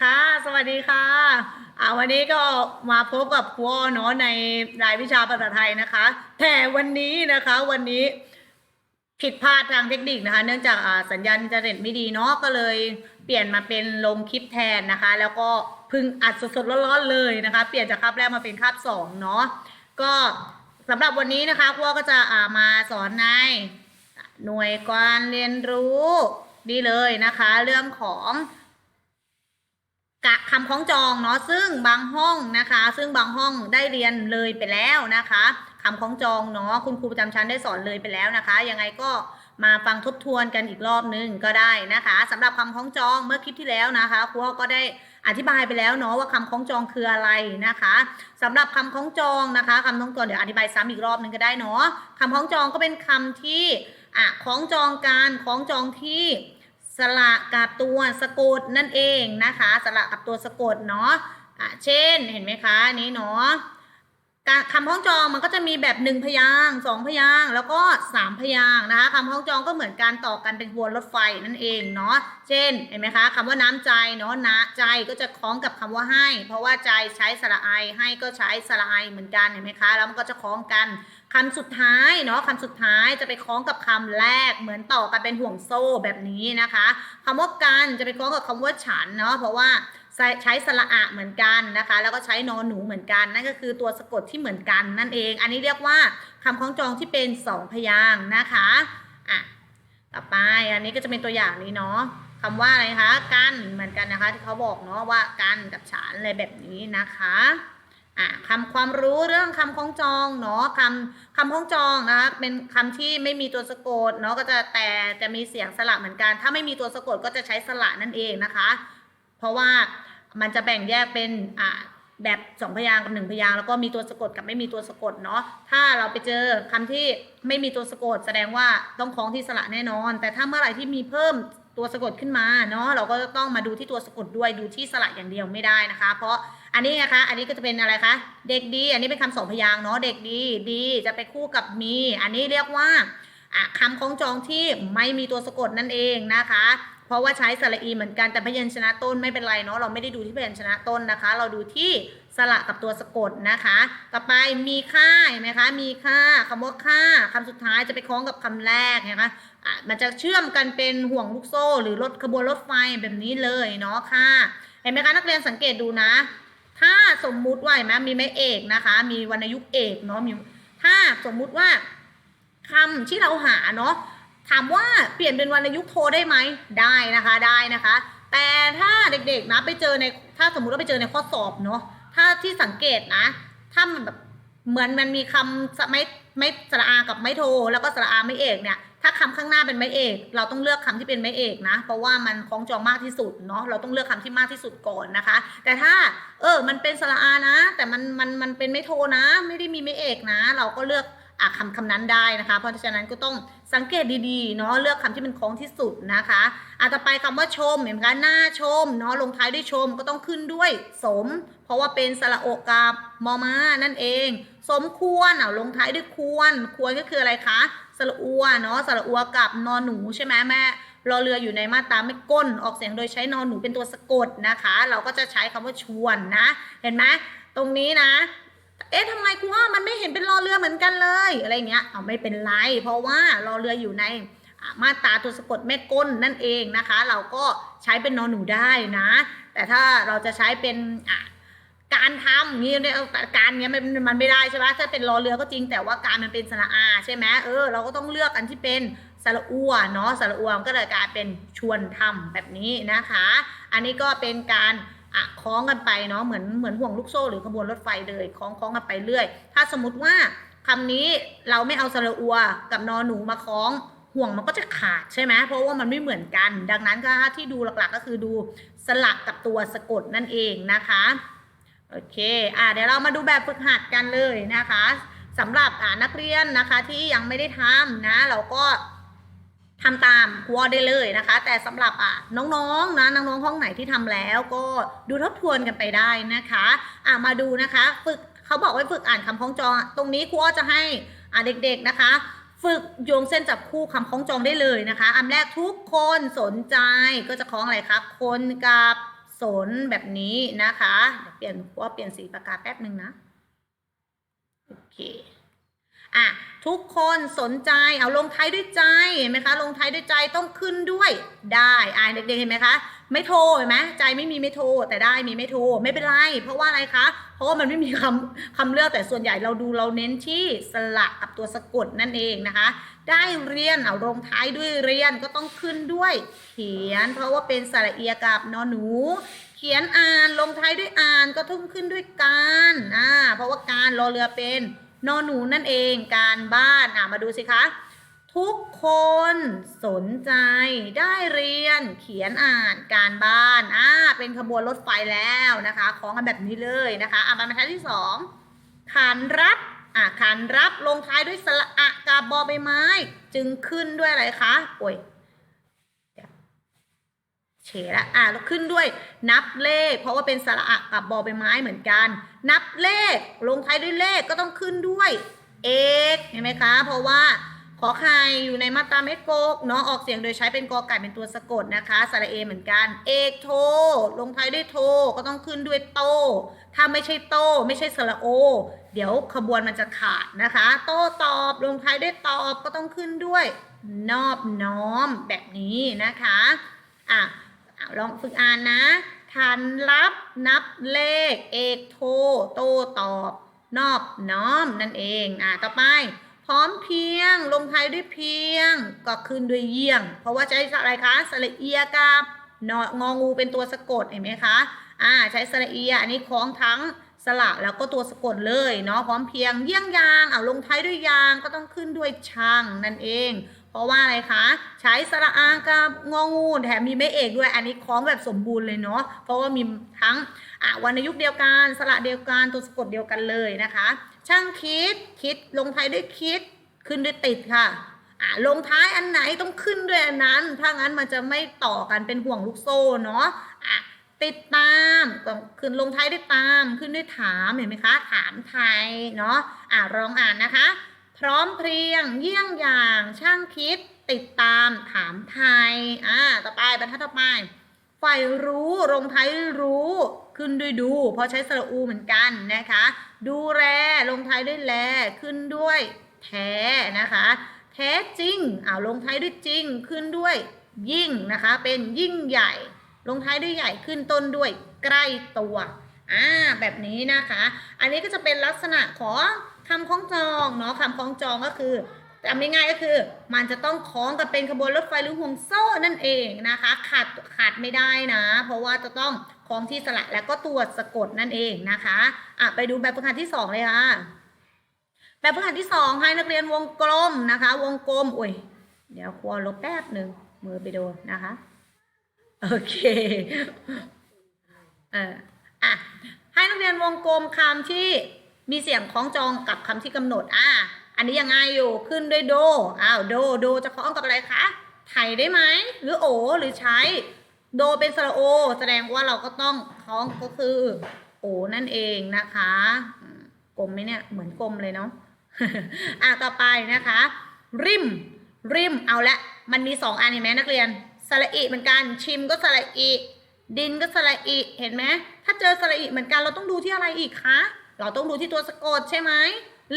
ค่ะ สวัสดีค่ะอ่าวันนี้ก็มาพบกับครูอ้อเนาะในรายวิชาภาษาไทยนะคะ แต่วันนี้นะคะวันนี้ผิดพลาดทางเทคนิคนะคะ เนื่องจากอ่าสัญญาณอินเทอร์เน็ตไม่ดีเนาะก็เลยเปลี่ยนมาเป็นลงคลิปแทนนะคะ แล้วก็พึ่งอัดสดๆร้อนๆเลยนะคะ เปลี่ยนจากคาบแรกมาเป็นคาบสองเนาะก็สำหรับวันนี้นะคะครูอ้อก็จะอ่ามาสอนในหน่วยการเรียนรู้นี่เลยนะคะ เรื่องของ กะคำคล้องจองเนาะซึ่งบางห้องนะคะ ซึ่งบางห้องได้เรียนเลยไปแล้วนะคะคำคล้องจองเนาะคุณครูประจำชั้นได้สอนเลยไปแล้วนะคะยังไงก็มาฟังทบทวนกันอีกรอบนึงก็ได้นะคะสำหรับคำคล้องจองเมื่อคลิปที่แล้วนะคะครูก็ได้อธิบายไปแล้วเนาะว่าคำคล้องจองคืออะไรนะคะสำหรับคำคล้องจองนะคะคำคล้องจองเดี๋ยวอธิบายซ้ำอีกรอบนึงก็ได้เนาะคำคล้องจองก็เป็นคำที่อะคล้องจองการคล้องจองที่ สระกับตัวสะกดนั่นเองนะคะ สระกับตัวสะกดเนาะะเช่นเห็นไหมคะนนี้เนาะ การคำพ้องจองมันก็จะมีแบบหนึ่งพยางสองพยางแล้วก็สามพยางนะคะคำพ้องจองก็เหมือนการต่อกันเป็นขบวนรถไฟนั่นเองเนาะเช่นเห็นไหมคะคำว่าน้ำใจเนาะนะใจก็จะคล้องกับคำว่าให้ เพราะว่าใจใช้สระไอให้ก็ใช้สระไอเหมือนกันเห็นไหมคะแล้วมันก็จะคล้องกันคำสุดท้ายเนาะคำสุดท้ายจะไปคล้องกับคำแรกเหมือนต่อกันเป็นห่วงโซ่แบบนี้นะคะคำว่ากันจะไปคล้องกับคำว่าฉันเนาะเพราะว่า ใช้สระอะเหมือนกันนะคะ แล้วก็ใช้นอนหนูเหมือนกัน นั่นก็คือตัวสะกดที่เหมือนกันนั่นเอง อันนี้เรียกว่าคำคล้องจองที่เป็นสองพยางค์นะคะอะต่อไปอันนี้ก็จะเป็นตัวอย่างนี้เนาะคำว่าอะไรคะกันเหมือนกันนะคะ ที่เขาบอกเนาะว่ากันกับฉันอะไรแบบนี้นะคะอะคำความรู้เรื่องคำคล้องจองเนาะคำคำคล้องจองนะคะเป็นคำที่ไม่มีตัวสะกดเนาะก็จะแต่จะมีเสียงสระเหมือนกัน ถ้าไม่มีตัวสะกดก็จะใช้สระนั่นเองนะคะ เพราะว่า มันจะแบ่งแยกเป็นอะแบบสองพยางค์กับหนึ่งพยางค์แล้วก็มีตัวสะกดกับไม่มีตัวสะกดเนาะถ้าเราไปเจอคำที่ไม่มีตัวสะกด แสดงว่าต้องคล้องที่สระแน่นอน แต่ถ้าเมื่อไหร่ที่มีเพิ่มตัวสะกดขึ้นมาเนาะเราก็ต้องมาดูที่ตัวสะกดด้วยดูที่สระอย่างเดียวไม่ได้นะคะ เพราะอันนี้นะคะ อันนี้ก็จะเป็นอะไรคะ เด็กดี อันนี้เป็นคำสองพยางค์เนาะเด็กดีดีจะไปคู่กับมี อันนี้เรียกว่าคำคล้องจองที่ไม่มีตัวสะกดนั่นเองนะคะ เพราะว่าใช้สระอีเหมือนกันแต่พยัญชนะต้นไม่เป็นไรเนาะเราไม่ได้ดูที่พยัญชนะต้นนะคะ เราดูที่สระกับตัวสะกดนะคะ ต่อไปมีค่าเห็นไหมคะมีค่าคำว่าค่าคำสุดท้ายจะไปคล้องกับคำแรกเห็นไหมอะมันจะเชื่อมกันเป็นห่วงลูกโซ่ หรือรถขบวนรถไฟแบบนี้เลยเนาะค่ะเห็นไหมคะนักเรียนสังเกตดูนะ ถ้าสมมุติว่าเห็นไหมมีไม้เอกนะคะ มีวรรณยุกต์เอกเนาะมีถ้าสมมุติว่าคำที่เราหาเนาะ ถามว่าเปลี่ยนเป็นวรรณยุกต์โทได้ไหมได้นะคะได้นะคะ แต่ถ้าเด็กๆนะไปเจอในถ้าสมมุติว่าไปเจอในข้อสอบเนาะถ้าที่สังเกตนะถ้ามันแบบเหมือนมันมีคำไม่ไม่สระอากับไม่โท แล้วก็สระอาไม่เอกเนี่ยถ้าคำข้างหน้าเป็นไม้เอก เราต้องเลือกคำที่เป็นไม้เอกนะ เพราะว่ามันคล้องจองมากที่สุดเนาะ เราต้องเลือกคำที่มากที่สุดก่อนนะคะ แต่ถ้าเออ มันเป็นสระอานะ แต่มันมันมันเป็นไม้โทนะ ไม่ได้มีไม้เอกนะ เราก็เลือก คำคำนั้นได้นะคะ เพราะฉะนั้นก็ต้องสังเกตดีๆเนาะเลือกคำที่มันคล้องที่สุดนะคะอะต่อไปคำว่าชมเห็นไหมคะหน้าชมเนาะลงท้ายด้วยชมก็ต้องขึ้นด้วยสม เพราะว่าเป็นสระโอกกับมอมานั่นเอง สมควรอะลงท้ายด้วยควร ควรก็คืออะไรคะสระอัวเนาะสระอัวกับนอนหนูใช่ไหมแม่รอเรืออยู่ในมาตราไม่ก้น ออกเสียงโดยใช้นอนหนูเป็นตัวสะกดนะคะ เราก็จะใช้คำว่าชวนนะ เห็นไหมตรงนี้นะ เอ๊ะทำไมครูว่ามันไม่เห็นเป็นรอเรือเหมือนกันเลย อะไรเงี้ยเอาไม่เป็นไร เพราะว่ารอเรืออยู่ในอ่ามาตราตัวสะกดแม่ก้นนั่นเองนะคะ เราก็ใช้เป็นนอนหนูได้นะ แต่ถ้าเราจะใช้เป็นการทำนี้เนี่ยการเนี้ยมันมันไม่ได้ใช่ไหมถ้าเป็นรอเรือก็จริง แต่ว่าการมันเป็นสระอาใช่ไหมเออเราก็ต้องเลือกอันที่เป็นสระอัวเนาะสระอัวนก็เลยกลายเป็นชวนทำแบบนี้นะคะ อันนี้ก็เป็นการ อะคล้องกันไปเนาะเหมือนเหมือนห่วงลูกโซ่หรือขบวนรถไฟเลยคล้องคล้องกันไปเรื่อย ถ้าสมมติว่าคำนี้เราไม่เอาสระอัวกับนอหนูมาคล้องห่วงมันก็จะขาดใช่ไหมเพราะว่ามันไม่เหมือนกัน ดังนั้นก็ที่ดูหลักๆก็คือดูสลักกับตัวสะกดนั่นเองนะคะโอเคอ่าเดี๋ยวเรามาดูแบบฝึกหัดกันเลยนะคะสำหรับอ่านักเรียนนะคะที่ยังไม่ได้ทำนะ เราก็ ทำตามครูออได้เลยนะคะ แต่สำหรับอะน้องๆนะน้องๆห้องไหนที่ทำแล้วก็ดูทบทวนกันไปได้นะคะอ่ามาดูนะคะฝึกเขาบอกว่าฝึกอ่านคำคล้องจอง ตรงนี้ครูอ้อจะให้อ่าเด็ก ๆนะคะ ฝึกโยงเส้นจับคู่คำคล้องจองได้เลยนะคะ อันแรกทุกคนสนใจก็จะคล้องอะไรครับคนกับสนแบบนี้นะคะเดี๋ยวเปลี่ยนว่าเปลี่ยนสีปากกาแป๊บหนึ่งนะ โอเค อะทุกคนสนใจเอาลงท้ายด้วยใจเห็นไหมคะลงท้ายด้วยใจต้องขึ้นด้วยได้อ่าเด็กๆเห็นไหมคะไม่โทรเห็นไหมใจไม่มีไม่โทรแต่ได้มีไม่โทรไม่เป็นไร เพราะว่าอะไรคะ เพราะว่ามันไม่มีคำคำเลือกแต่ส่วนใหญ่เราดูเราเน้นที่สระกับตัวสะกดนั่นเองนะคะ ได้เรียนเอาลงท้ายด้วยเรียนก็ต้องขึ้นด้วยเขียน เพราะว่าเป็นสระเอียกับนอนหนู เขียนอ่านลงท้ายด้วยอ่านก็ต้องขึ้นด้วยการอ่าเพราะว่าการรอเรือเป็น นอนหนูนั่นเองการบ้านอ่ามาดูสิคะ ทุกคนสนใจได้เรียนเขียนอ่านการบ้านอ่าเป็นขบวนรถไฟแล้วนะคะของกันแบบนี้เลยนะคะอ่ามาบรรทัดที่สองขานรับอ่าขานรับลงท้ายด้วยสระอะกับบอใบไม้ จึงขึ้นด้วยอะไรคะโอ้ย เฉละอะแล้วขึ้นด้วยนับเลข เพราะว่าเป็นสระอะกับบอใบไม้เหมือนกัน นับเลขลงท้ายด้วยเลขก็ต้องขึ้นด้วยเอกเห็นไหมคะ เพราะว่าขอไข่อยู่ในมาตราเมโกกเนาะออกเสียงโดยใช้เป็นกอไก่เป็นตัวสะกดนะคะสระเอเหมือนกัน เอกโท ลงท้ายด้วยโท ก็ต้องขึ้นด้วยโต ถ้าไม่ใช่โต ไม่ใช่สระโอ เดี๋ยวขบวนมันจะขาดนะคะ โตตอบลงท้ายด้วยตอบก็ต้องขึ้นด้วย นอบน้อมแบบนี้นะคะอะ ลองฝึกอ่านนะทันรับนับเลข เอกโทโตตอบ นอบน้อมนั่นเอง อะต่อไป พร้อมเพียง ลงท้ายด้วยเพียง ก็ขึ้นด้วยเยี่ยง เพราะว่าใช้อะไรคะสระเอียกับนององูเป็นตัวสะกดเห็นไหมคะอ่าใช้สระเอียอันนี้คล้องทั้งสระแล้วก็ตัวสะกดเลยเนาะพร้อมเพียงเยี่ยงยางเอาลงท้ายด้วยยางก็ต้องขึ้นด้วยช่างนั่นเอง เพราะว่าอะไรคะ ใช้สระอางกับงองูแถมมีไม่เอกด้วย อันนี้คล้องแบบสมบูรณ์เลยเนาะเพราะว่ามีทั้งอะวรรณยุกต์เดียวกัน สระเดียวกันตัวสะกดเดียวกันเลยนะคะ ช่างคิดคิดลงท้ายด้วยคิดขึ้นด้วยติดค่ะอะลงท้ายอันไหนต้องขึ้นด้วยอันนั้น ถ้างั้นมันจะไม่ต่อกันเป็นห่วงลูกโซ่เนาะอะติดตามก็ขึ้นลงท้ายด้วยตามขึ้นด้วยถามเห็นไหมคะ ถามไทยเนาะอะลองอ่านนะคะ พร้อมเพรียง เยี่ยงอย่างช่างคิด ติดตามถามไทยอ่าต่อไปบรรทัดต่อไปฝ่ายรู้ลงท้ายด้วยรู้ขึ้นด้วยดูเพราะใช้สระอูเหมือนกันนะคะ ดูแลลงท้ายด้วยแลขึ้นด้วยแท้นะคะ แท้จริงอ่าลงท้ายด้วยจริงขึ้นด้วยยิ่งนะคะ เป็นยิ่งใหญ่ ลงท้ายด้วยใหญ่ขึ้นต้นด้วยใกล้ตัวอ่าแบบนี้นะคะ อันนี้ก็จะเป็นลักษณะของ คำคล้องจองเนาะคำคล้องจองก็คือจำง่ายๆก็คือ มันจะต้องคล้องกันเป็นขบวนรถไฟหรือห่วงโซ่นั่นเองนะคะ ขาดขาดไม่ได้นะ เพราะว่าจะต้องคล้องที่สระและก็ตัวสะกดนั่นเองนะคะอะไปดูแบบฝึกหัดที่สองเลยค่ะแบบฝึกหัดที่สองให้นักเรียนวงกลมนะคะ วงกลมอุ้ยเดี๋ยวครัวลบแป๊บหนึ่งมือไปโดนนะคะโอเคเอออะให้นักเรียนวงกลมคำที่ มีเสียงคล้องจองกับคำที่กำหนด อะอันนี้ยังไงอยู่ขึ้นด้วยโด อ้าวโดโดจะคล้องกับอะไรคะไทยได้ไหม หรือโอ หรือใช้ โดเป็นสระโอ แสดงว่าเราก็ต้องคล้องก็คือ โอนั่นเองนะคะกลมไหมเนี่ยเหมือนกลมเลยเนาะอะต่อไปนะคะ ริม ริมเอาละ มันมีสองอันเห็นไหมนักเรียนสระอิเหมือนกันชิมก็สระอิดินก็สระอิเห็นไหมถ้าเจอสระอิเหมือนกันเราต้องดูที่อะไรอีกคะ เราต้องดูที่ตัวสะกดใช่ไหม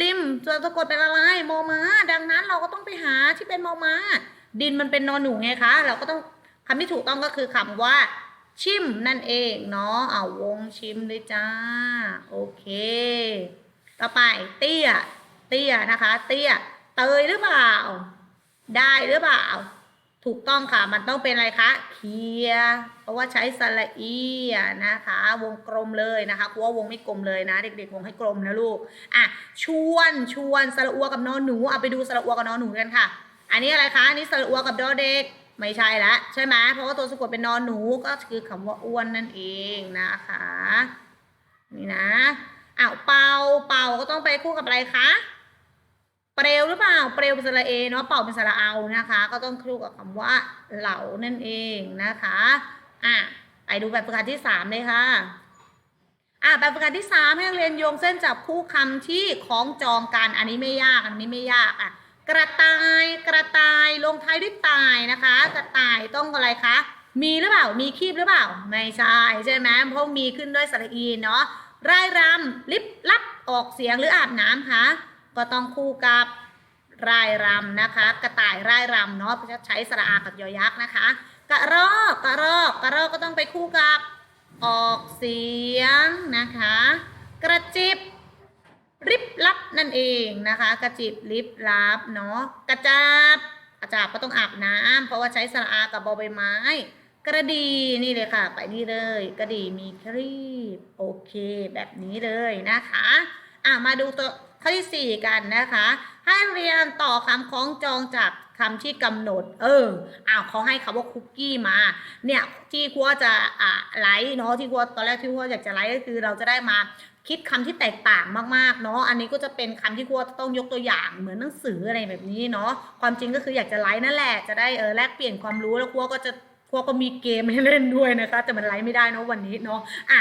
ริมตัวสะกดเป็นอะไรมอมาดังนั้นเราก็ต้องไปหาที่เป็นมอมาดินมันเป็นนอนหนูไงคะ เราก็ต้องคำที่ถูกต้องก็คือคำว่า ชิมนั่นเองเนาะเอาวงชิมเลยจ้า โอเค ต่อไปเตี้ย เตี้ยนะคะ เตี้ย เตยหรือเปล่า ได้หรือเปล่า ถูกต้องค่ะ มันต้องเป็นอะไรคะเคลียเพราะว่าใช้สระอีนะคะ วงกลมเลยนะคะกลัววงไม่กลมเลยนะ เด็กๆวงให้กลมนะลูกอะชวนชวนสระอัวกับนอนหนูเอาไปดูสระอัวกับนอนหนูกันค่ะ อันนี้อะไรคะอันนี้สระอัวกับดอเด็กไม่ใช่ละใช่ไหมเพราะว่าตัวสะกดเป็นนอนหนูก็คือคำว่าอ้วนนั่นเองนะคะ นี่นะอ้าวเป่าเป่าก็ต้องไปคู่กับอะไรคะ เปลวหรือเปล่า เปลวเป็นสระเอเนาะ เป่าเป็นสระเอานะคะ ก็ต้องคู่กับคำว่าเหลานั่นเองนะคะ อะ ไปดูแบบฝึกหัดที่สามเลยค่ะ อะแบบฝึกหัดที่สามให้นักเรียนโยงเส้นจับคู่คำที่คล้องจองกัน อันนี้ไม่ยาก อันนี้ไม่ยากอะ กระต่าย กระต่าย ลงท้ายด้วยตายนะคะ กระต่ายต้องอะไรคะ มีหรือเปล่า มีคีบหรือเปล่า ไม่ใช่ใช่ไหมเพราะมีขึ้นด้วยสระอีเนาะร่ายรำลิบลับ ออกเสียงหรืออาบน้ำคะ ก็ต้องคู่กับร่ายรำนะคะ กระต่ายร่ายรำเนาะจะใช้สระอากับยอยักษ์นะคะ กระรอกกระรอกกระรอกก็ต้องไปคู่กับออกเสียงนะคะ กระจิบริบลับนั่นเองนะคะ กระจิบริบลับเนาะกระจับกระจับก็ต้องอาบน้ำเพราะว่าใช้สระอากับบอใบไม้ กระดีนี่เลยค่ะ ไปนี่เลย กระดีมีครีบโอเค แบบนี้เลยนะคะ อะมาดูตัว ข้อที่สี่กันนะคะ ให้เรียนต่อคำคล้องจองจากคำที่กำหนด เอออ้าวเขาให้คำว่าคุกกี้มา เนี่ยที่ครัวจะอ่าไลฟ์เนาะที่ครัวตอนแรกที่ครัวอยากจะไลฟ์ก็คือเราจะได้มาคิดคำที่แตกต่างมากๆเนาะ อันนี้ก็จะเป็นคำที่ครัวต้องยกตัวอย่างเหมือนหนังสืออะไรแบบนี้เนาะ ความจริงก็คืออยากจะไลฟ์นั่นแหละ จะได้เออแลกเปลี่ยนความรู้แล้วครัวก็จะครัวก็มีเกมให้เล่นด้วยนะคะ แต่มันไลฟ์ไม่ได้เนาะวันนี้เนาะ อะ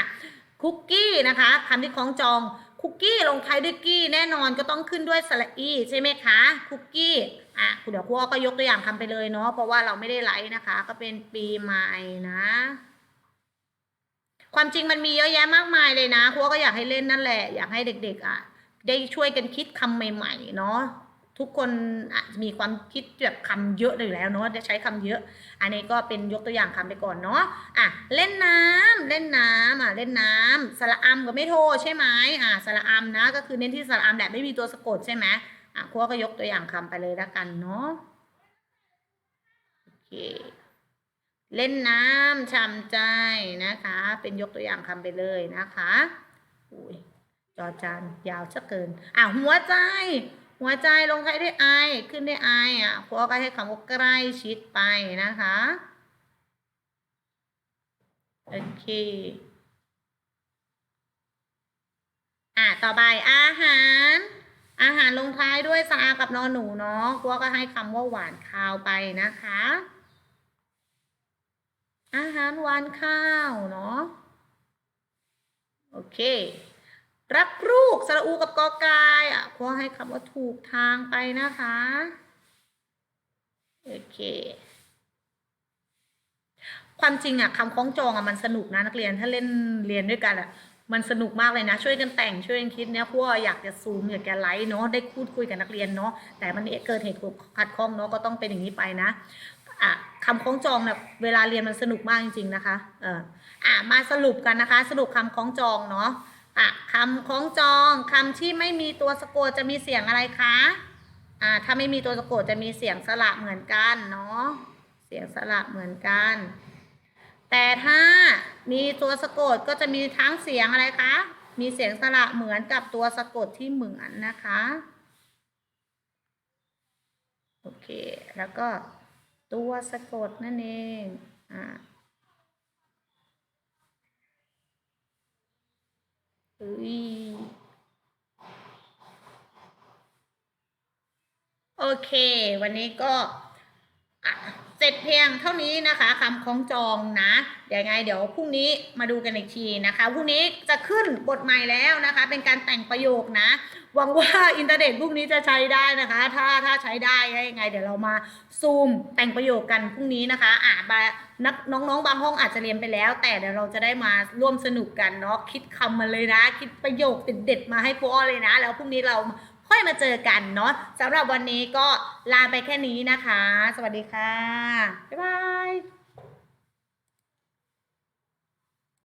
คุกกี้นะคะคำที่คล้องจอง คุกกี้ลงท้ายด้วยกี้แน่นอนก็ต้องขึ้นด้วยสระอีใช่ไหมคะคุกกี้อะเดี๋ยวครัวก็ยกตัวอย่างคำไปเลยเนาะเพราะว่าเราไม่ได้ไลฟ์นะคะ ก็เป็นปีใหม่นะ ความจริงมันมีเยอะแยะมากมายเลยนะครัวก็อยากให้เล่นนั่นแหละ อยากให้เด็ก ๆ อะ ได้ช่วยกันคิดคำใหม่ ๆ เนาะ ทุกคนมีความคิดแบบคำเยอะเลยแล้วเนาะจะใช้คำเยอะ อันนี้ก็เป็นยกตัวอย่างคำไปก่อนเนาะอะเล่นน้ำเล่นน้ำอะเล่นน้ำสระอัมกับไม่โทใช่ไหมอะสระอัมนะก็คือเน้นที่สระอัมแหละไม่มีตัวสะกดใช่ไหมอะครัวก็ยกตัวอย่างคำไปเลยล้วกันเนาะโอเคเล่นน้ำช่ำใจนะคะ เป็นยกตัวอย่างคำไปเลยนะคะอุ้ยจอจานยาวซะเกินอะหัวใจ หัวใจลงท้ายด้วยไอขึ้นด้วยไออะพวก็ให้คำว่าใกล้ชิดไปนะคะ โอเค อะ ต่อไปอาหาร อาหารลงท้ายด้วยสากับนอนหนูเนาะพวกก็ให้คำว่าหวานข้าวไปนะคะ อาหารหวานข้าวเนาะโอเค รักลูกสระอูกับกอกายอะพวกให้คำว่าถูกทางไปนะคะ โอเค ความจริงอะคำคล้องจองอะมันสนุกนะนักเรียนถ้าเล่นเรียนด้วยกันอะมันสนุกมากเลยนะ ช่วยกันแต่งช่วยกันคิดเนี่ยพวกอยากจะซูมอยากจะไลฟ์เนาะได้พูดคุยกับนักเรียนเนาะแต่มันเกิดเหตุขัดข้องเนาะก็ต้องเป็นอย่างนี้ไปนะอะคำคล้องจองเนี่ยเวลาเรียนมันสนุกมากจริง ๆ นะคะ เอออะมาสรุปกันนะคะ สรุปคำคล้องจองเนาะ อะคำคล้องจองคำที่ไม่มีตัวสะกดจะมีเสียงอะไรคะอ่าถ้าไม่มีตัวสะกดจะมีเสียงสระเหมือนกันเนาะเสียงสระเหมือนกัน แต่ถ้ามีตัวสะกดก็จะมีทั้งเสียงอะไรคะมีเสียงสระเหมือนกับตัวสะกดที่เหมือนนะคะโอเค แล้วก็ตัวสะกดนั่นเอง อ่า อุ้ยโอเค วันนี้ก็เสร็จเพียงเท่านี้นะคะคำคล้องจองนะเดี๋ยวไง เดี๋ยวพรุ่งนี้มาดูกันอีกทีนะคะพรุ่งนี้จะขึ้นบทใหม่แล้วนะคะ เป็นการแต่งประโยคนะหวังว่าอินเทอร์เน็ตพรุ่งนี้จะใช้ได้นะคะ ถ้าถ้าใช้ได้ยังไง เดี๋ยวเรามาซูมแต่งประโยคกันพรุ่งนี้นะคะ อ่าบา นักน้องๆ บางห้องอาจจะเรียนไปแล้ว แต่เดี๋ยวเราจะได้มาร่วมสนุกกันเนาะคิดคำมาเลยนะ คิดประโยคเด็ดๆมาให้พวกเลยนะ แล้วพรุ่งนี้เราค่อยมาเจอกันเนาะสำหรับวันนี้ก็ลาไปแค่นี้นะคะ สวัสดีค่ะ บ๊ายบาย